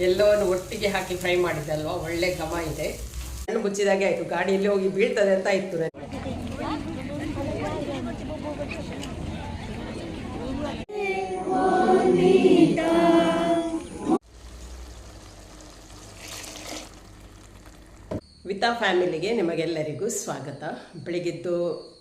ಎಲ್ಲವನ್ನು ಒಟ್ಟಿಗೆ ಹಾಕಿ ಫ್ರೈ ಮಾಡಿದ್ದಲ್ವಾ ಒಳ್ಳೆ ಘಮ ಇದೆ. ಹಣ್ಣು ಮುಚ್ಚಿದಾಗೆ ಆಯಿತು. ಗಾಡಿಯಲ್ಲಿ ಹೋಗಿ ಬೀಳ್ತದೆ ಅಂತ ಇತ್ತು ವಿತಾ ಫ್ಯಾಮಿಲಿಗೆ ನಿಮಗೆಲ್ಲರಿಗೂ ಸ್ವಾಗತ. ಬೆಳಿಗ್ಗೆದ್ದು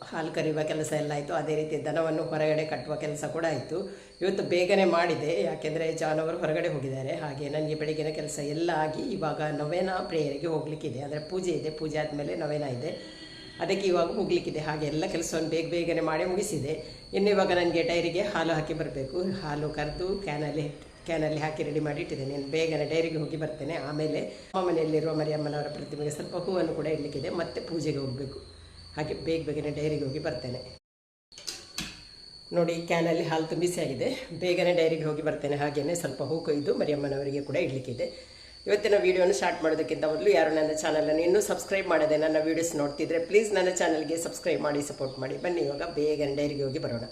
ಹಾಲು ಕರೆಯುವ ಕೆಲಸ ಎಲ್ಲ ಆಯಿತು. ಅದೇ ರೀತಿ ದನವನ್ನು ಹೊರಗಡೆ ಕಟ್ಟುವ ಕೆಲಸ ಕೂಡ ಆಯಿತು. ಇವತ್ತು ಬೇಗನೆ ಮಾಡಿದೆ. ಯಾಕೆಂದರೆ ಜಾನವರು ಹೊರಗಡೆ ಹೋಗಿದ್ದಾರೆ. ಹಾಗೆ ನನಗೆ ಬೆಳಗಿನ ಕೆಲಸ ಎಲ್ಲ ಆಗಿ ಇವಾಗ ನವೇನ ಪ್ರೇಯರಿಗೆ ಹೋಗಲಿಕ್ಕಿದೆ. ಅಂದರೆ ಪೂಜೆ ಇದೆ. ಪೂಜೆ ಆದಮೇಲೆ ನವೇನ ಇದೆ. ಅದಕ್ಕೆ ಇವಾಗ ಹೋಗ್ಲಿಕ್ಕಿದೆ. ಹಾಗೆ ಎಲ್ಲ ಕೆಲಸವನ್ನು ಬೇಗ ಬೇಗನೆ ಮಾಡಿ ಮುಗಿಸಿದೆ. ಇನ್ನು ಇವಾಗ ನನಗೆ ಡೈರಿಗೆ ಹಾಲು ಹಾಕಿ ಬರಬೇಕು. ಹಾಲು ಕರೆದು ಕ್ಯಾನಲ್ಲಿ ಕ್ಯಾನಲ್ಲಿ ಹಾಕಿ ರೆಡಿ ಮಾಡಿ ಇಟ್ಟಿದ್ದೇನೆ. ನಾನು ಬೇಗನೆ ಡೈರಿಗೆ ಹೋಗಿ ಬರ್ತೇನೆ. ಆಮೇಲೆ ಅಮ್ಮ ಮನೆಯಲ್ಲಿರುವ ಮರಿಯಮ್ಮನವರ ಪ್ರತಿಮೆಗೆ ಸ್ವಲ್ಪ ಹೂವನ್ನು ಕೂಡ ಇಡಲಿಕ್ಕಿದೆ. ಮತ್ತೆ ಪೂಜೆಗೆ ಹೋಗಬೇಕು. ಹಾಗೆ ಬೇಗ ಬೇಗನೆ ಡೈರಿಗೆ ಹೋಗಿ ಬರ್ತೇನೆ. ನೋಡಿ, ಕ್ಯಾನಲ್ಲಿ ಹಾಲು ತುಂಬಿಸಿ ಆಗಿದೆ. ಬೇಗನೆ ಡೈರಿಗೆ ಹೋಗಿ ಬರ್ತೇನೆ. ಹಾಗೆಯೇ ಸ್ವಲ್ಪ ಹೂ ಕೊಯ್ದು ಮರಿಯಮ್ಮನವರಿಗೆ ಕೂಡ ಇಡಲಿಕ್ಕಿದೆ. ಇವತ್ತಿನ ವೀಡಿಯೋನ ಸ್ಟಾರ್ಟ್ ಮಾಡೋದಕ್ಕಿಂತ ಮೊದಲು ಯಾರು ನನ್ನ ಚಾನಲನ್ನು ಇನ್ನೂ ಸಬ್ಸ್ಕ್ರೈಬ್ ಮಾಡದೆ ನನ್ನ ವೀಡಿಯೋಸ್ ನೋಡ್ತಿದ್ರೆ ಪ್ಲೀಸ್ ನನ್ನ ಚಾನಲ್ಗೆ ಸಬ್ಸ್ಕ್ರೈಬ್ ಮಾಡಿ ಸಪೋರ್ಟ್ ಮಾಡಿ. ಬನ್ನಿ, ಇವಾಗ ಬೇಗನೆ ಡೈರಿಗೆ ಹೋಗಿ ಬರೋಣ.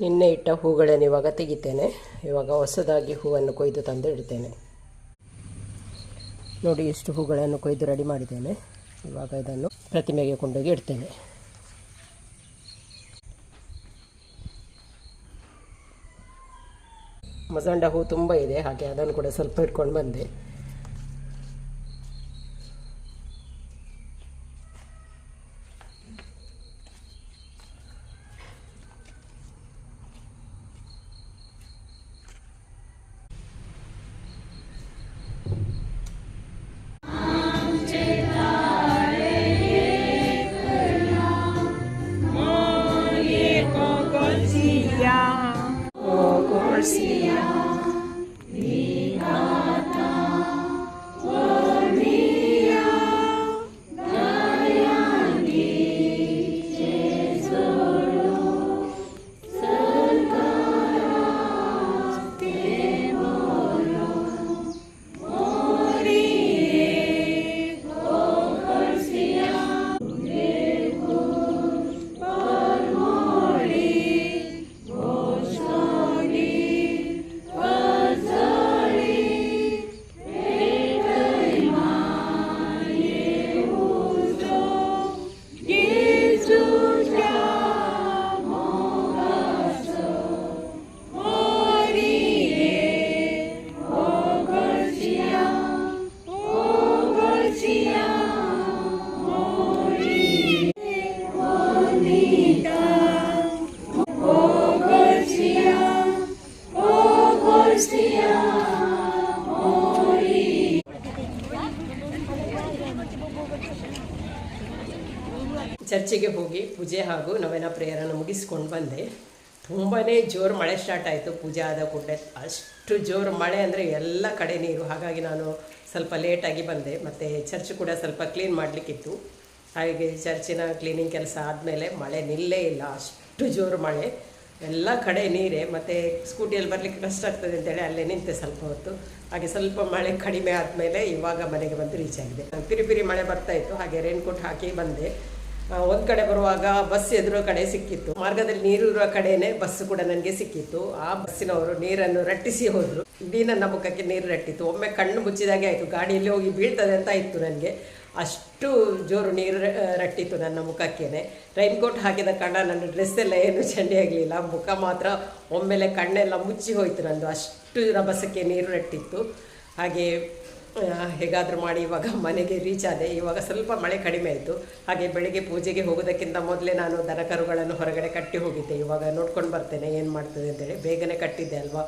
ನಿನ್ನೆ ಇಟ್ಟ ಹೂಗಳನ್ನು ಇವಾಗ ತೆಗಿತೇನೆ. ಇವಾಗ ಹೊಸದಾಗಿ ಹೂವನ್ನು ಕೊಯ್ದು ತಂದು ಇಡ್ತೇನೆ ನೋಡಿ ಇಷ್ಟು ಹೂಗಳನ್ನು ಕೊಯ್ದು ರೆಡಿ ಮಾಡಿದ್ದೇನೆ. ಇವಾಗ ಇದನ್ನು ಪ್ರತಿಮೆಗೆ ಕೊಂಡೋಗಿ ಇಡ್ತೇನೆ. ಮಸಂಡ ಹೂ ತುಂಬ ಇದೆ. ಹಾಗೆ ಅದನ್ನು ಕೂಡ ಸ್ವಲ್ಪ ಇಟ್ಕೊಂಡು ಬಂದೆ. ನವೇನ ಪ್ರೇಯರನ್ನು ಮುಗಿಸ್ಕೊಂಡು ಬಂದೆ. ತುಂಬಾ ಜೋರು ಮಳೆ ಸ್ಟಾರ್ಟ್ ಆಯಿತು. ಪೂಜೆ ಆದ ಕೂಡಲೇ ಅಷ್ಟು ಜೋರು ಮಳೆ ಅಂದರೆ ಎಲ್ಲ ಕಡೆ ನೀರು. ಹಾಗಾಗಿ ನಾನು ಸ್ವಲ್ಪ ಲೇಟಾಗಿ ಬಂದೆ. ಮತ್ತು ಚರ್ಚ್ ಕೂಡ ಸ್ವಲ್ಪ ಕ್ಲೀನ್ ಮಾಡಲಿಕ್ಕಿತ್ತು. ಹಾಗೆ ಚರ್ಚಿನ ಕ್ಲೀನಿಂಗ್ ಕೆಲಸ ಆದಮೇಲೆ ಮಳೆ ನಿಲ್ಲೇ ಇಲ್ಲ. ಅಷ್ಟು ಜೋರು ಮಳೆ. ಎಲ್ಲ ಕಡೆ ನೀರೇ. ಮತ್ತು ಸ್ಕೂಟಿಯಲ್ಲಿ ಬರಲಿಕ್ಕೆ ಕಷ್ಟ ಆಗ್ತದೆ ಅಂತೇಳಿ ಅಲ್ಲೇ ನಿಂತೆ ಸ್ವಲ್ಪ ಹೊತ್ತು. ಹಾಗೆ ಸ್ವಲ್ಪ ಮಳೆ ಕಡಿಮೆ ಆದಮೇಲೆ ಇವಾಗ ಮನೆಗೆ ಬಂದು ರೀಚ್ ಆಗಿದೆ. ಪಿರಿ ಪಿರಿ ಮಳೆ ಬರ್ತಾಯಿತ್ತು ಹಾಗೆ ರೈನ್ಕೋಟ್ ಹಾಕಿ ಬಂದೆ. ಒಂದು ಕಡೆ ಬರುವಾಗ ಬಸ್ ಎದುರು ಕಡೆ ಸಿಕ್ಕಿತ್ತು. ಮಾರ್ಗದಲ್ಲಿ ನೀರು ಇರುವ ಕಡೆನೇ ಬಸ್ ಕೂಡ ನನಗೆ ಸಿಕ್ಕಿತ್ತು. ಆ ಬಸ್ಸಿನವರು ನೀರನ್ನು ರಟ್ಟಿಸಿ ಹೋದರು. ಇಡೀ ನನ್ನ ಮುಖಕ್ಕೆ ನೀರು ರಟ್ಟಿತ್ತು. ಒಮ್ಮೆ ಕಣ್ಣು ಮುಚ್ಚಿದಾಗೆ ಆಯಿತು. ಗಾಡಿಯಲ್ಲಿ ಹೋಗಿ ಬೀಳ್ತದೆ ಅಂತ ಇತ್ತು ನನಗೆ. ಅಷ್ಟು ಜೋರು ನೀರು ರಟ್ಟಿತ್ತು ನನ್ನ ಮುಖಕ್ಕೇನೆ. ರೈನ್ಕೋಟ್ ಹಾಕಿದ ಕಾರಣ ನನ್ನ ಡ್ರೆಸ್ ಎಲ್ಲ ಏನು ಚಂಡಿ ಆಗಲಿಲ್ಲ. ಮುಖ ಮಾತ್ರ ಒಮ್ಮೆಲೆ ಕಣ್ಣೆಲ್ಲ ಮುಚ್ಚಿ ಹೋಯಿತು ನಂದು. ಅಷ್ಟು ರಭಸಕ್ಕೆ ನೀರು ರಟ್ಟಿತ್ತು. ಹಾಗೆ ಹೇಗಾದರೂ ಮಾಡಿ, ಇವಾಗ ಮನೆಗೆ ರೀಚ್ ಆದೆ. ಇವಾಗ ಸ್ವಲ್ಪ ಮಳೆ ಕಡಿಮೆ ಆಯಿತು. ಹಾಗೆ ಬೆಳಿಗ್ಗೆ ಪೂಜೆಗೆ ಹೋಗೋದಕ್ಕಿಂತ ಮೊದಲೇ ನಾನು ದನಕರುಗಳನ್ನು ಹೊರಗಡೆ ಕಟ್ಟಿ ಹೋಗಿದ್ದೆ. ಇವಾಗ ನೋಡ್ಕೊಂಡು ಬರ್ತೇನೆ, ಏನು ಮಾಡ್ತದೆ ಅಂತೇಳಿ. ಬೇಗನೆ ಕಟ್ಟಿದ್ದೆ ಅಲ್ವಾ?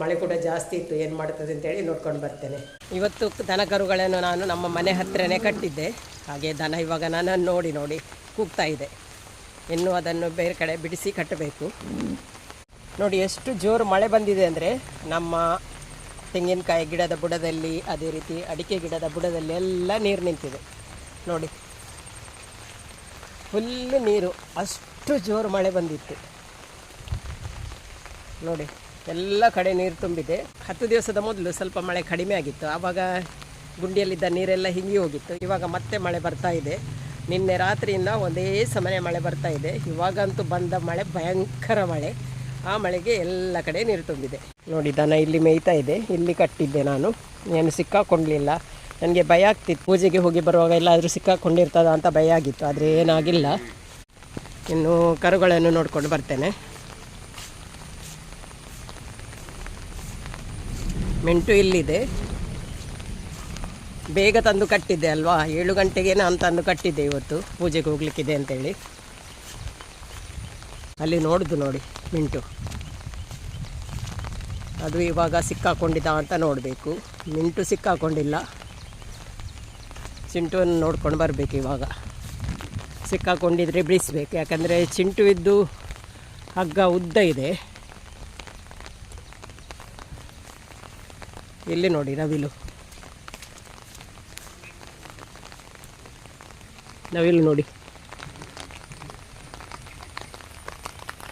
ಮಳೆ ಕೂಡ ಜಾಸ್ತಿ ಇತ್ತು, ಏನು ಮಾಡ್ತದೆ ಅಂತೇಳಿ ನೋಡ್ಕೊಂಡು ಬರ್ತೇನೆ. ಇವತ್ತು ದನಕರುಗಳನ್ನು ನಾನು ನಮ್ಮ ಮನೆ ಹತ್ತಿರನೇ ಕಟ್ಟಿದ್ದೆ. ಹಾಗೆ ದನ ಇವಾಗ ನನ್ನನ್ನು ನೋಡಿ ನೋಡಿ ಕೂಗ್ತಾ ಇದೆ. ಇನ್ನೂ ಅದನ್ನು ಬೇರೆ ಕಡೆ ಬಿಡಿಸಿ ಕಟ್ಟಬೇಕು. ನೋಡಿ, ಎಷ್ಟು ಜೋರು ಮಳೆ ಬಂದಿದೆ ಅಂದರೆ ನಮ್ಮ ತೆಂಗಿನಕಾಯಿ ಗಿಡದ ಬುಡದಲ್ಲಿ, ಅದೇ ರೀತಿ ಅಡಿಕೆ ಗಿಡದ ಬುಡದಲ್ಲಿ ಎಲ್ಲ ನೀರು ನಿಂತಿದೆ. ನೋಡಿ, ಫುಲ್ಲು ನೀರು, ಅಷ್ಟು ಜೋರು ಮಳೆ ಬಂದಿತ್ತು. ನೋಡಿ, ಎಲ್ಲ ಕಡೆ ನೀರು ತುಂಬಿದೆ. ಹತ್ತು ದಿವಸದ ಮೊದಲು ಸ್ವಲ್ಪ ಮಳೆ ಕಡಿಮೆ ಆಗಿತ್ತು. ಆವಾಗ ಗುಂಡಿಯಲ್ಲಿದ್ದ ನೀರೆಲ್ಲ ಹಿಂಗಿ ಹೋಗಿತ್ತು. ಇವಾಗ ಮತ್ತೆ ಮಳೆ ಬರ್ತಾ ಇದೆ. ನಿನ್ನೆ ರಾತ್ರಿಯಿಂದ ಒಂದೇ ಸಮನೆ ಮಳೆ ಬರ್ತಾ ಇದೆ. ಇವಾಗಂತೂ ಬಂದ ಮಳೆ ಭಯಂಕರ ಮಳೆ. ಆ ಮಳೆಗೆ ಎಲ್ಲ ಕಡೆ ನೀರು ತುಂಬಿದೆ. ನೋಡಿ, ದನ ಇಲ್ಲಿ ಮೇಯ್ತಾ ಇದೆ. ಇಲ್ಲಿ ಕಟ್ಟಿದ್ದೆ ನಾನು. ಏನು ಸಿಕ್ಕಾಕೊಂಡ್ಲಿಲ್ಲ ನನಗೆ ಭಯ ಆಗ್ತಿತ್ತು. ಪೂಜೆಗೆ ಹೋಗಿ ಬರುವಾಗ ಎಲ್ಲಾದರೂ ಸಿಕ್ಕಾಕೊಂಡಿರ್ತದ ಅಂತ ಭಯ ಆಗಿತ್ತು. ಆದರೆ ಏನಾಗಿಲ್ಲ. ಇನ್ನು ಕರುಗಳನ್ನು ನೋಡ್ಕೊಂಡು ಬರ್ತೇನೆ. ಮೆಂಟು ಇಲ್ಲಿದೆ. ಬೇಗ ತಂದು ಕಟ್ಟಿದ್ದೆ ಅಲ್ವಾ? ಏಳು ಗಂಟೆಗೆ ನಾನು ತಂದು ಕಟ್ಟಿದ್ದೆ ಇವತ್ತು. ಪೂಜೆಗೆ ಹೋಗ್ಲಿಕ್ಕಿದೆ ಅಂತೇಳಿ. ಅಲ್ಲಿ ನೋಡುದು ನೋಡಿ. ಮಿಂಟು. ಅದು ಇವಾಗ ಸಿಕ್ಕಾಕೊಂಡಿದ್ದ ಅಂತ ನೋಡಬೇಕು. ಮಿಂಟು ಸಿಕ್ಕಾಕೊಂಡಿಲ್ಲ. ಚಿಂಟುವನ್ನು ನೋಡ್ಕೊಂಡು ಬರಬೇಕು ಇವಾಗ. ಸಿಕ್ಕಾಕೊಂಡಿದ್ರೆ ಬಿಡಿಸ್ಬೇಕು. ಯಾಕಂದರೆ ಚಿಂಟು ಇದ್ದು ಹಗ್ಗ ಉದ್ದ ಇದೆ. ಇಲ್ಲಿ ನೋಡಿ ನವಿಲು. ನವಿಲು ನೋಡಿ.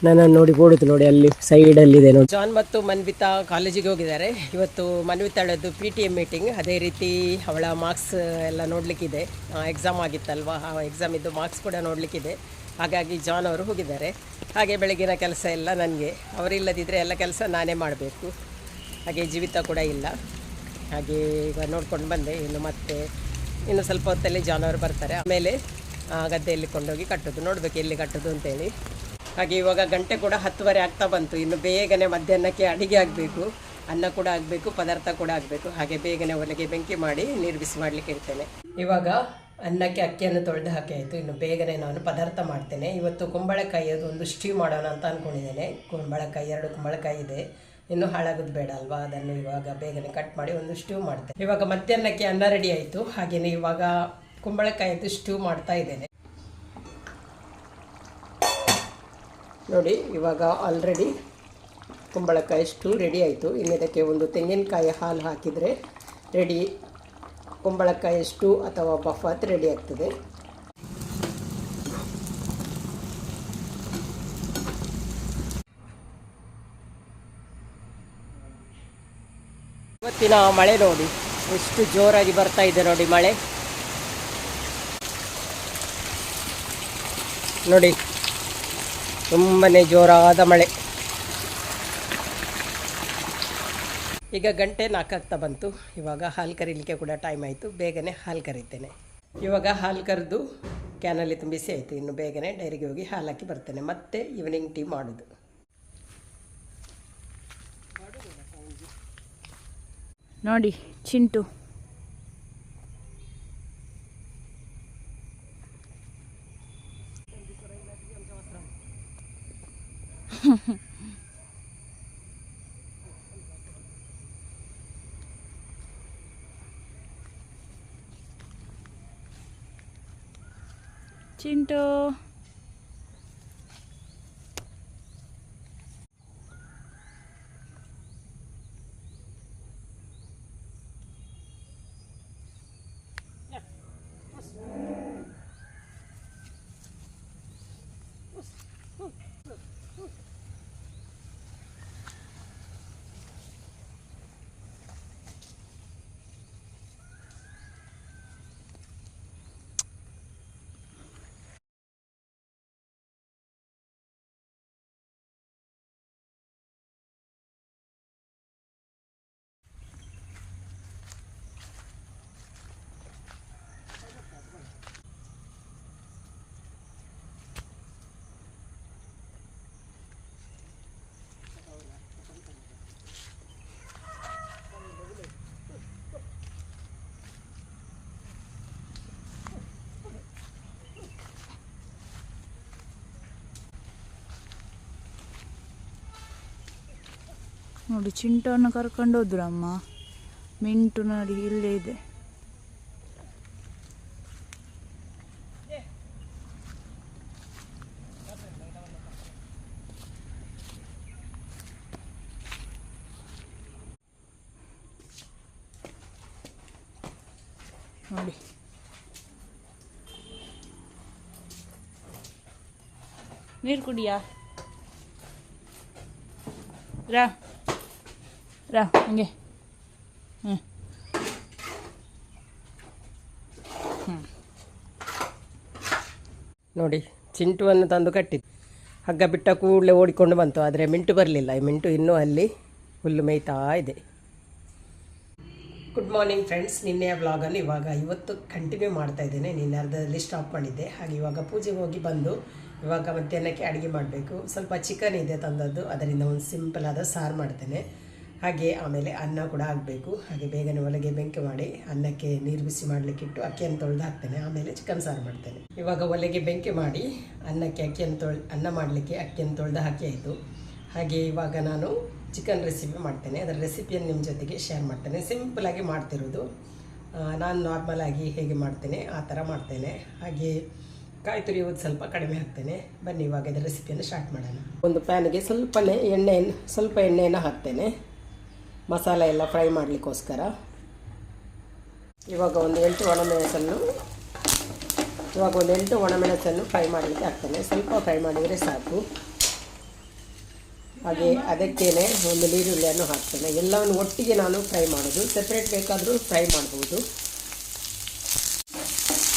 ನನ್ನನ್ನು ನೋಡಿ ಓಡುದು ನೋಡಿ ಅಲ್ಲಿ ಸೈಡಲ್ಲಿದೆ ನೋಡಿ. ಜಾನ್ ಮತ್ತು ಮನ್ವಿತಾ ಕಾಲೇಜಿಗೆ ಹೋಗಿದ್ದಾರೆ. ಇವತ್ತು ಮನ್ವಿತಾಳದ್ದು ಪಿ ಟಿ ಎಂ ಮೀಟಿಂಗ್ ಅದೇ ರೀತಿ ಅವಳ ಮಾರ್ಕ್ಸ್ ಎಲ್ಲ ನೋಡಲಿಕ್ಕಿದೆ. ಎಕ್ಸಾಮ್ ಆಗಿತ್ತಲ್ವಾ? ಆ ಎಕ್ಸಾಮ್ ಇದ್ದು ಮಾರ್ಕ್ಸ್ ಕೂಡ ನೋಡಲಿಕ್ಕಿದೆ. ಹಾಗಾಗಿ ಜಾನ್ ಅವರು ಹೋಗಿದ್ದಾರೆ. ಹಾಗೆ ಬೆಳಗಿನ ಕೆಲಸ ಎಲ್ಲ ನನಗೆ. ಅವರಿಲ್ಲದಿದ್ದರೆ ಎಲ್ಲ ಕೆಲಸ ನಾನೇ ಮಾಡಬೇಕು. ಹಾಗೆ ಜೀವಿತ ಕೂಡ ಇಲ್ಲ. ಹಾಗೆ ಈಗ ನೋಡ್ಕೊಂಡು ಬಂದೆ. ಇನ್ನು ಮತ್ತೆ ಇನ್ನು ಸ್ವಲ್ಪ ಹೊತ್ತಲ್ಲಿ ಜಾನ್ ಅವರು ಬರ್ತಾರೆ. ಆಮೇಲೆ ಗದ್ದೆಯಲ್ಲಿ ಕೊಂಡೋಗಿ ಕಟ್ಟೋದು, ನೋಡಬೇಕು ಎಲ್ಲಿ ಕಟ್ಟೋದು ಅಂತೇಳಿ. ಹಾಗೆ ಇವಾಗ ಗಂಟೆ ಕೂಡ ಹತ್ತುವರೆ ಆಗ್ತಾ ಬಂತು. ಇನ್ನು ಬೇಗನೆ ಮಧ್ಯಾಹ್ನಕ್ಕೆ ಅಡಿಗೆ ಆಗಬೇಕು, ಅನ್ನ ಕೂಡ ಆಗಬೇಕು, ಪದಾರ್ಥ ಕೂಡ ಆಗಬೇಕು. ಹಾಗೆ ಬೇಗನೆ ಒಲೆಗೆ ಬೆಂಕಿ ಮಾಡಿ ನೀರು ಬಿಸಿ ಮಾಡಲಿಕ್ಕೆ ಇರ್ತೇನೆ. ಇವಾಗ ಅನ್ನಕ್ಕೆ ಅಕ್ಕಿಯನ್ನು ತೊಳೆದು ಹಾಕಿ ಆಯಿತು. ಇನ್ನು ಬೇಗನೆ ನಾನು ಪದಾರ್ಥ ಮಾಡ್ತೇನೆ. ಇವತ್ತು ಕುಂಬಳಕಾಯಿ ಅದು ಒಂದು ಸ್ಟೀವ್ ಮಾಡೋಣ ಅಂತ ಅಂದ್ಕೊಂಡಿದ್ದೇನೆ ಕುಂಬಳಕಾಯಿ, ಎರಡು ಕುಂಬಳಕಾಯಿ ಇದೆ. ಇನ್ನು ಹಾಳಾಗೋದು ಬೇಡ ಅಲ್ವಾ? ಅದನ್ನು ಇವಾಗ ಬೇಗನೆ ಕಟ್ ಮಾಡಿ ಒಂದು ಸ್ಟೀವ್ ಮಾಡ್ತೇನೆ. ಇವಾಗ ಮಧ್ಯಾಹ್ನಕ್ಕೆ ಅನ್ನ ರೆಡಿ ಆಯಿತು. ಹಾಗೆಯೇ ಇವಾಗ ಕುಂಬಳಕಾಯಿದು ಸ್ಟೀವ್ ಮಾಡ್ತಾ ಇದ್ದೇನೆ. ನೋಡಿ, ಇವಾಗ ಆಲ್ರೆಡಿ ಕುಂಬಳಕಾಯಿ ಸ್ಟೂ ರೆಡಿ ಆಯಿತು. ಇನ್ನು ಇದಕ್ಕೆ ಒಂದು ತೆಂಗಿನಕಾಯಿ ಹಾಲು ಹಾಕಿದರೆ ರೆಡಿ ಕುಂಬಳಕಾಯಿ ಸ್ಟೂ ಅಥವಾ ಬಫಾತ್ ರೆಡಿ ಆಗ್ತದೆ. ಇವತ್ತಿನ ಮಳೆ ನೋಡಿ, ಎಷ್ಟು ಜೋರಾಗಿ ಬರ್ತಾ ಇದೆ ನೋಡಿ ಮಳೆ. ನೋಡಿ ತುಂಬನೇ ಜೋರಾದ ಮಳೆ. ಈಗ ಗಂಟೆ ನಾಲ್ಕಾಗ್ತಾ ಬಂತು. ಇವಾಗ ಹಾಲು ಕರೀಲಿಕ್ಕೆ ಕೂಡ ಟೈಮ್ ಆಯಿತು. ಬೇಗನೆ ಹಾಲು ಕರೀತೇನೆ. ಇವಾಗ ಹಾಲು ಕರೆದು ಕ್ಯಾನಲ್ಲಿ ತುಂಬಿಸಿ ಆಯಿತು. ಇನ್ನು ಬೇಗನೆ ಡೈರಿಗೆ ಹೋಗಿ ಹಾಲು ಹಾಕಿ ಬರ್ತೇನೆ. ಮತ್ತೆ ಈವ್ನಿಂಗ್ ಟೀ ಮಾಡೋದು. ನೋಡಿ, ಚಿಂಟು. ಚಿಂಟು ನೋಡಿ ಚಿಂಟವನ್ನು ಕರ್ಕೊಂಡು ಹೋದ್ರು ಅಮ್ಮ ಮಿಂಟು ನೋಡಿ ಇಲ್ಲೇ ಇದೆ. ನೋಡಿ. ನೀರು ಕುಡಿಯಾ? ರಾ. ರಾ ಹಂಗೆ ನೋಡಿ, ಚಿಂಟುವನ್ನು ತಂದು ಕಟ್ಟಿದ್ದು. ಹಗ್ಗ ಬಿಟ್ಟ ಕೂಡಲೇ ಓಡಿಕೊಂಡು ಬಂತು, ಆದರೆ ಮಿಂಟು ಬರಲಿಲ್ಲ. ಈ ಮಿಂಟು ಇನ್ನೂ ಅಲ್ಲಿ ಹುಲ್ಲು ಮೇಯ್ತಾ ಇದೆ. ಗುಡ್ ಮಾರ್ನಿಂಗ್ ಫ್ರೆಂಡ್ಸ್ ನಿನ್ನೆಯ ವ್ಲಾಗನ್ನು ಇವಾಗ ಇವತ್ತು ಕಂಟಿನ್ಯೂ ಮಾಡ್ತಾ ಇದ್ದೇನೆ. ನಿನ್ನೆ ಅರ್ಧದಲ್ಲಿ ಸ್ಟಾಪ್ ಮಾಡಿದ್ದೆ. ಹಾಗೆ ಇವಾಗ ಪೂಜೆಗೆ ಹೋಗಿ ಬಂದು ಇವಾಗ ಮಧ್ಯಾಹ್ನಕ್ಕೆ ಅಡುಗೆ ಮಾಡಬೇಕು. ಸ್ವಲ್ಪ ಚಿಕನ್ ಇದೆ ತಂದದ್ದು. ಅದರಿಂದ ಒಂದು ಸಿಂಪಲ್ ಆದ ಸಾರು ಮಾಡ್ತೇನೆ. ಹಾಗೆ ಆಮೇಲೆ ಅನ್ನ ಕೂಡ ಆಗಬೇಕು ಹಾಗೆ ಬೇಗನೆ ಒಲೆಗೆ ಬೆಂಕಿ ಮಾಡಿ ಅನ್ನಕ್ಕೆ ನೀರು ಬಿಸಿ ಮಾಡಲಿಕ್ಕಿಟ್ಟು ಅಕ್ಕಿಯನ್ನು ತೊಳೆದು ಹಾಕ್ತೇನೆ. ಆಮೇಲೆ ಚಿಕನ್ ಸಾರು ಮಾಡ್ತೇನೆ. ಇವಾಗ ಒಲೆಗೆ ಬೆಂಕಿ ಮಾಡಿ ಅನ್ನಕ್ಕೆ ಅಕ್ಕಿಯನ್ನು ತೊಳ್, ಅನ್ನ ಮಾಡಲಿಕ್ಕೆ ಅಕ್ಕಿಯನ್ನು ತೊಳೆದು ಹಾಕಿ ಆಯಿತು. ಹಾಗೆ ಇವಾಗ ನಾನು ಚಿಕನ್ ರೆಸಿಪಿ ಮಾಡ್ತೇನೆ. ಅದರ ರೆಸಿಪಿಯನ್ನು ನಿಮ್ಮ ಜೊತೆಗೆ ಶೇರ್ ಮಾಡ್ತೇನೆ. ಸಿಂಪಲಾಗಿ ಮಾಡ್ತಿರೋದು. ನಾನು ನಾರ್ಮಲಾಗಿ ಹೇಗೆ ಮಾಡ್ತೇನೆ, ಆ ಥರ ಮಾಡ್ತೇನೆ. ಹಾಗೆ ಕಾಯಿ ತುರಿಯೋದು ಸ್ವಲ್ಪ ಕಡಿಮೆ ಹಾಕ್ತೇನೆ. ಬನ್ನಿ, ಇವಾಗ ಇದರ ರೆಸಿಪಿಯನ್ನು ಸ್ಟಾರ್ಟ್ ಮಾಡೋಣ. ಒಂದು ಪ್ಯಾನಿಗೆ ಸ್ವಲ್ಪನೇ ಎಣ್ಣೆಯನ್ನು, ಸ್ವಲ್ಪ ಎಣ್ಣೆಯನ್ನು ಹಾಕ್ತೇನೆ. ಮಸಾಲೆ ಎಲ್ಲ ಫ್ರೈ ಮಾಡಲಿಕ್ಕೋಸ್ಕರ. ಇವಾಗ ಒಂದು ಎಂಟು ಒಣಮೆಣಸನ್ನು, ಇವಾಗ ಒಂದು ಎಂಟು ಒಣಮೆಣಸನ್ನು ಫ್ರೈ ಮಾಡಲಿಕ್ಕೆ ಹಾಕ್ತೇನೆ ಸ್ವಲ್ಪ ಫ್ರೈ ಮಾಡಿದರೆ ಸಾಕು. ಹಾಗೆ ಅದಕ್ಕೇನೆ ಒಂದು ನೀರುಳ್ಳಿಯನ್ನು ಹಾಕ್ತೇನೆ. ಎಲ್ಲವನ್ನು ಒಟ್ಟಿಗೆ ನಾನು ಫ್ರೈ ಮಾಡೋದು. ಸೆಪ್ರೇಟ್ ಬೇಕಾದರೂ ಫ್ರೈ ಮಾಡ್ಬೋದು.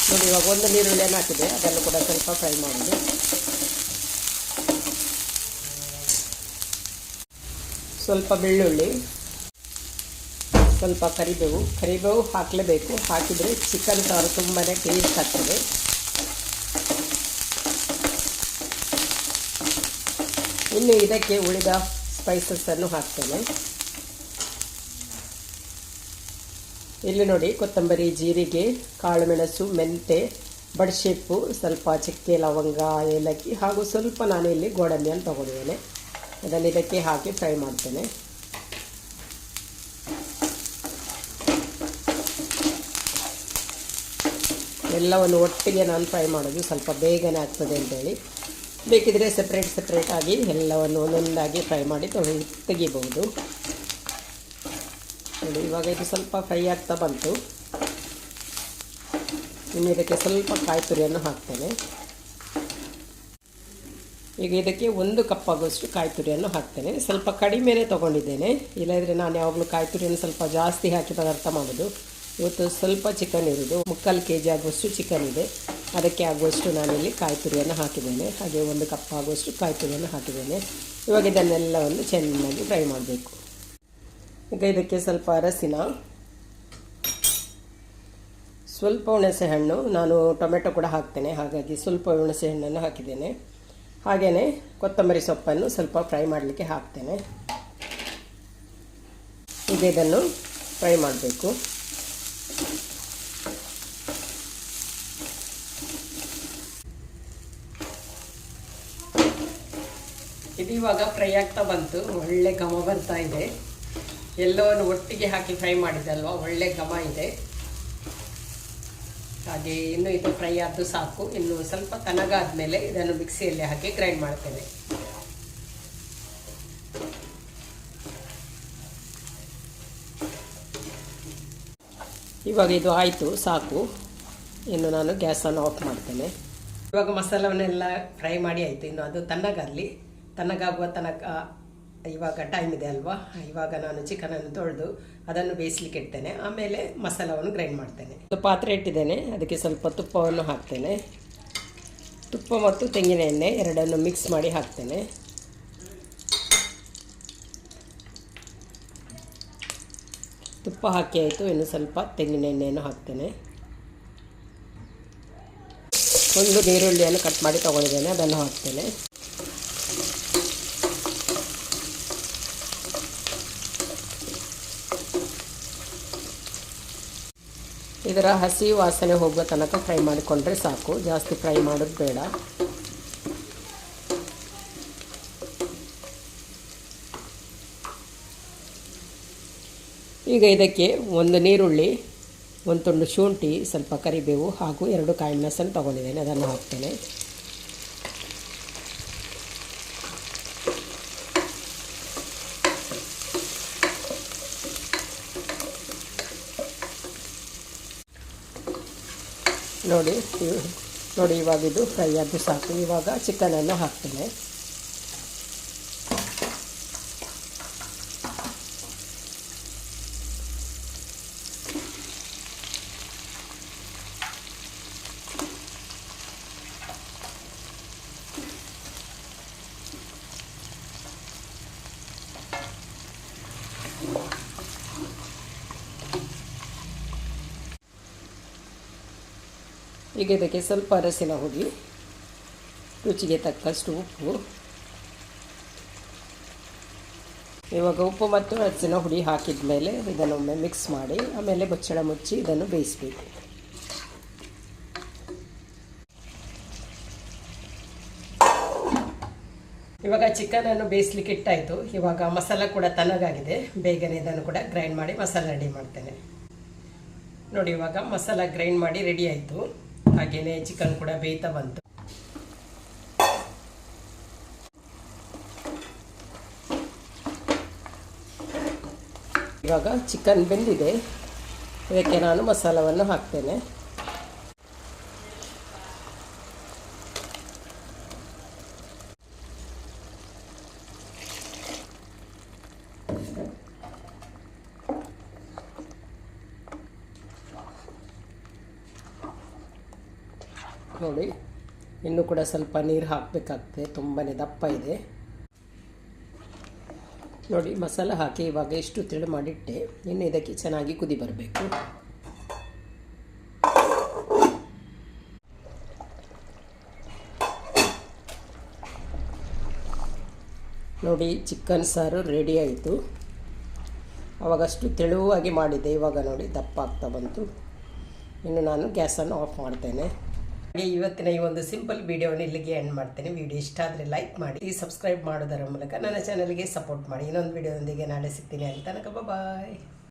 ನೋಡಿ, ಇವಾಗ ಒಂದು ನೀರುಳ್ಳಿಯನ್ನು ಹಾಕಿದೆ. ಅದನ್ನು ಕೂಡ ಸ್ವಲ್ಪ ಫ್ರೈ ಮಾಡೋದು. ಸ್ವಲ್ಪ ಬೆಳ್ಳುಳ್ಳಿ ಸ್ವಲ್ಪ ಕರಿಬೇವು. ಕರಿಬೇವು ಹಾಕಲೇಬೇಕು. ಹಾಕಿದರೆ ಚಿಕನ್ ಸಾರು ತುಂಬಾ ಟೇಸ್ಟ್ ಆಗ್ತದೆ. ಇನ್ನು ಇದಕ್ಕೆ ಉಳಿದ ಸ್ಪೈಸಸ್ಸನ್ನು ಹಾಕ್ತೇನೆ. ಇಲ್ಲಿ ನೋಡಿ ಕೊತ್ತಂಬರಿ, ಜೀರಿಗೆ, ಕಾಳುಮೆಣಸು ಮೆಂತೆ ಬಡ್ಶೆಪ್ಪು ಸ್ವಲ್ಪ ಚಕ್ಕೆ ಲವಂಗ, ಏಲಕ್ಕಿ ಹಾಗೂ ಸ್ವಲ್ಪ ನಾನು ಇಲ್ಲಿ ಗೋಡಂಬಿಯನ್ನು ತಗೊಂಡಿದ್ದೇನೆ. ಅದನ್ನು ಇದಕ್ಕೆ ಹಾಕಿ ಫ್ರೈ ಮಾಡ್ತೇನೆ. ಎಲ್ಲವನ್ನು ಒಟ್ಟಿಗೆ ನಾನು ಫ್ರೈ ಮಾಡೋದು ಸ್ವಲ್ಪ ಬೇಗನೆ ಆಗ್ತದೆ ಅಂತೇಳಿ. ಬೇಕಿದ್ರೆ ಸಪ್ರೇಟ್ ಸೆಪ್ರೇಟ್ ಆಗಿ ಎಲ್ಲವನ್ನು ಒಂದೊಂದಾಗಿ ಫ್ರೈ ಮಾಡಿ ತೊಳೆ, ತೆಗಿಬಹುದು. ನೋಡಿ, ಇವಾಗ ಇದು ಸ್ವಲ್ಪ ಫ್ರೈ ಆಗ್ತಾ ಬಂತು. ಇನ್ನು ಇದಕ್ಕೆ ಸ್ವಲ್ಪ ಕಾಯಿ ತುರಿಯನ್ನು ಹಾಕ್ತೇನೆ. ಈಗ ಇದಕ್ಕೆ ಒಂದು ಕಪ್ ಆಗೋಷ್ಟು ಕಾಯಿ ತುರಿಯನ್ನು ಹಾಕ್ತೇನೆ. ಸ್ವಲ್ಪ ಕಡಿಮೆನೇ ತೊಗೊಂಡಿದ್ದೇನೆ. ಇಲ್ಲದ್ರೆ ನಾನು ಯಾವಾಗಲೂ ಕಾಯಿ ತುರಿಯನ್ನು ಸ್ವಲ್ಪ ಜಾಸ್ತಿ ಹಾಕಿ ಪದಾರ್ಥ ಮಾಡೋದು. ಇವತ್ತು ಸ್ವಲ್ಪ ಚಿಕನ್ ಇರೋದು ಮುಕ್ಕಾಲು ಕೆ ಜಿ ಆಗುವಷ್ಟು ಚಿಕನ್ ಇದೆ. ಅದಕ್ಕೆ ಆಗುವಷ್ಟು ನಾನಿಲ್ಲಿ ಕಾಯಿ ತುರಿಯನ್ನು ಹಾಕಿದ್ದೇನೆ. ಹಾಗೆ ಒಂದು ಕಪ್ ಆಗುವಷ್ಟು ಕಾಯಿ ತುರಿಯನ್ನು ಹಾಕಿದ್ದೇನೆ. ಇವಾಗ ಇದನ್ನೆಲ್ಲವನ್ನು ಚೆನ್ನಾಗಿ ಫ್ರೈ ಮಾಡಬೇಕು. ಈಗ ಇದಕ್ಕೆ ಸ್ವಲ್ಪ ಅರಸಿನ ಸ್ವಲ್ಪ ಹುಣಸೆ ಹಣ್ಣು. ನಾನು ಟೊಮೆಟೊ ಕೂಡ ಹಾಕ್ತೇನೆ. ಹಾಗಾಗಿ ಸ್ವಲ್ಪ ಹುಣಸೆ ಹಣ್ಣನ್ನು ಹಾಕಿದ್ದೇನೆ. ಹಾಗೆಯೇ ಕೊತ್ತಂಬರಿ ಸೊಪ್ಪನ್ನು ಸ್ವಲ್ಪ ಫ್ರೈ ಮಾಡಲಿಕ್ಕೆ ಹಾಕ್ತೇನೆ. ಈಗ ಇದನ್ನು ಫ್ರೈ ಮಾಡಬೇಕು. ಇದು ಇವಾಗ ಫ್ರೈ ಆಗ್ತಾ ಬಂತು. ಒಳ್ಳೆ ಘಮ ಬರ್ತಾ ಇದೆ. ಎಲ್ಲವನ್ನು ಒಟ್ಟಿಗೆ ಹಾಕಿ ಫ್ರೈ ಮಾಡಿದ್ದಲ್ವ ಒಳ್ಳೆ ಘಮ ಇದೆ. ಹಾಗೆ ಇನ್ನು ಇದು ಫ್ರೈ ಆದ್ದು ಸಾಕು. ಇನ್ನು ಸ್ವಲ್ಪ ತನಗಾದ್ಮೇಲೆ ಇದನ್ನು ಮಿಕ್ಸಿಯಲ್ಲಿ ಹಾಕಿ ಗ್ರೈಂಡ್ ಮಾಡ್ತೇನೆ. ಇವಾಗ ಇದು ಆಯಿತು, ಸಾಕು. ಇನ್ನು ನಾನು ಗ್ಯಾಸನ್ನು ಆಫ್ ಮಾಡ್ತೇನೆ. ಇವಾಗ ಮಸಾಲವನ್ನೆಲ್ಲ ಫ್ರೈ ಮಾಡಿ ಆಯಿತು. ಇನ್ನು ಅದು ತಣ್ಣಗಾಗಲಿ ತಣ್ಣಗಾಗುವ ತನಕ ಇವಾಗ ಟೈಮ್ ಇದೆ ಅಲ್ವಾ? ಇವಾಗ ನಾನು ಚಿಕನನ್ನು ತೊಳೆದು ಅದನ್ನು ಬೇಯಿಸ್ಲಿಕ್ಕೆ ಇಡ್ತೇನೆ. ಆಮೇಲೆ ಮಸಾಲವನ್ನು ಗ್ರೈಂಡ್ ಮಾಡ್ತೇನೆ. ಒಂದು ಪಾತ್ರೆ ಇಟ್ಟಿದ್ದೇನೆ. ಅದಕ್ಕೆ ಸ್ವಲ್ಪ ತುಪ್ಪವನ್ನು ಹಾಕ್ತೇನೆ. ತುಪ್ಪ ಮತ್ತು ತೆಂಗಿನ ಎಣ್ಣೆ ಎರಡನ್ನು ಮಿಕ್ಸ್ ಮಾಡಿ ಹಾಕ್ತೇನೆ. ತುಪ್ಪ ಹಾಕಿ ಆಯಿತು. ಇನ್ನು ಸ್ವಲ್ಪ ತೆಂಗಿನ ಎಣ್ಣೆಯನ್ನು ಹಾಕ್ತೇನೆ. ಒಂದು ನೀರುಳ್ಳಿಯನ್ನು ಕಟ್ ಮಾಡಿ ತಗೊಂಡಿದ್ದೇನೆ. ಅದನ್ನು ಹಾಕ್ತೇನೆ. ಇದರ ಹಸಿ ವಾಸನೆ ಹೋಗುವ ತನಕ ಫ್ರೈ ಮಾಡಿಕೊಂಡ್ರೆ ಸಾಕು. ಜಾಸ್ತಿ ಫ್ರೈ ಮಾಡೋದು ಬೇಡ. ಈಗ ಇದಕ್ಕೆ ಒಂದು ನೀರುಳ್ಳಿ, ಒಂದು ತುಂಡು ಶುಂಠಿ, ಸ್ವಲ್ಪ ಕರಿಬೇವು ಹಾಗೂ ಎರಡು ಕಾಯಿ ಮೆಣಸನ್ನು ತೊಗೊಂಡಿದ್ದೇನೆ. ಅದನ್ನು ಹಾಕ್ತೇನೆ. ನೋಡಿ ನೋಡಿ ಇವಾಗ ಇದು ಫ್ರೈ ಆದ್ದು ಸಾಕು. ಇವಾಗ ಚಿಕನನ್ನು ಹಾಕ್ತೇನೆ. ಈಗ ಇದಕ್ಕೆ ಸ್ವಲ್ಪ ಅರಸಿನ ಹುಡಿ ರುಚಿಗೆ ತಕ್ಕಷ್ಟು ಉಪ್ಪು. ಇವಾಗ ಉಪ್ಪು ಮತ್ತು ಅರಸಿನ ಹುಡಿ ಹಾಕಿದ ಮೇಲೆ ಇದನ್ನೊಮ್ಮೆ ಮಿಕ್ಸ್ ಮಾಡಿ, ಆಮೇಲೆ ಬಚ್ಚಳ ಮುಚ್ಚಿ ಇದನ್ನು ಬೇಯಿಸಬೇಕು. ಇವಾಗ ಚಿಕನನ್ನು ಬೇಯಿಸ್ಲಿಕ್ಕೆ ಇಟ್ಟಾಯಿತು. ಇವಾಗ ಮಸಾಲ ಕೂಡ ತನಗಾಗಿದೆ ಬೇಗನೆ ಇದನ್ನು ಕೂಡ ಗ್ರೈಂಡ್ ಮಾಡಿ ಮಸಾಲ ರೆಡಿ ಮಾಡ್ತೇನೆ. ನೋಡಿ, ಇವಾಗ ಮಸಾಲ ಗ್ರೈಂಡ್ ಮಾಡಿ ರೆಡಿ ಆಯಿತು. ಹಾಗೆಯೇ ಚಿಕನ್ ಕೂಡ ಬೇಯ್ತಾ ಬಂತು. ಇವಾಗ ಚಿಕನ್ ಬೆಂದಿದೆ. ಇದಕ್ಕೆ ನಾನು ಮಸಾಲವನ್ನು ಹಾಕ್ತೇನೆ ನೋಡಿ ಇನ್ನೂ ಕೂಡ ಸ್ವಲ್ಪ ನೀರು ಹಾಕಬೇಕಾಗ್ತದೆ. ತುಂಬಾ ದಪ್ಪ ಇದೆ. ನೋಡಿ, ಮಸಾಲ ಹಾಕಿ ಇವಾಗ ಎಷ್ಟು ತಿಳು ಮಾಡಿಟ್ಟೆ. ಇನ್ನು ಇದಕ್ಕೆ ಚೆನ್ನಾಗಿ ಕುದಿ ಬರಬೇಕು. ನೋಡಿ, ಚಿಕನ್ ಸಾರು ರೆಡಿ ಆಯಿತು. ಅವಾಗಷ್ಟು ತೆಳುವಾಗಿ ಮಾಡಿದ್ದೆ. ಇವಾಗ ನೋಡಿ, ದಪ್ಪ ಆಗ್ತಾ ಬಂತು. ಇನ್ನು ನಾನು ಗ್ಯಾಸನ್ನು ಆಫ್ ಮಾಡ್ತೇನೆ. ಹಾಗೆ ಇವತ್ತಿನ ಈ ಒಂದು ಸಿಂಪಲ್ ವಿಡಿಯೋನ ಇಲ್ಲಿಗೆ ಎಂಡ್ ಮಾಡ್ತೇನೆ. ವಿಡಿಯೋ ಇಷ್ಟ ಆದರೆ ಲೈಕ್ ಮಾಡಿ ಸಬ್ಸ್ಕ್ರೈಬ್ ಮಾಡೋದರ ಮೂಲಕ ನನ್ನ ಚಾನಲ್ಗೆ ಸಪೋರ್ಟ್ ಮಾಡಿ. ಇನ್ನೊಂದು ವಿಡಿಯೋದೊಂದಿಗೆ ನಾಳೆ ಸಿಗ್ತೀನಿ. ಅಂತ ತನಕ ಬಾಯ್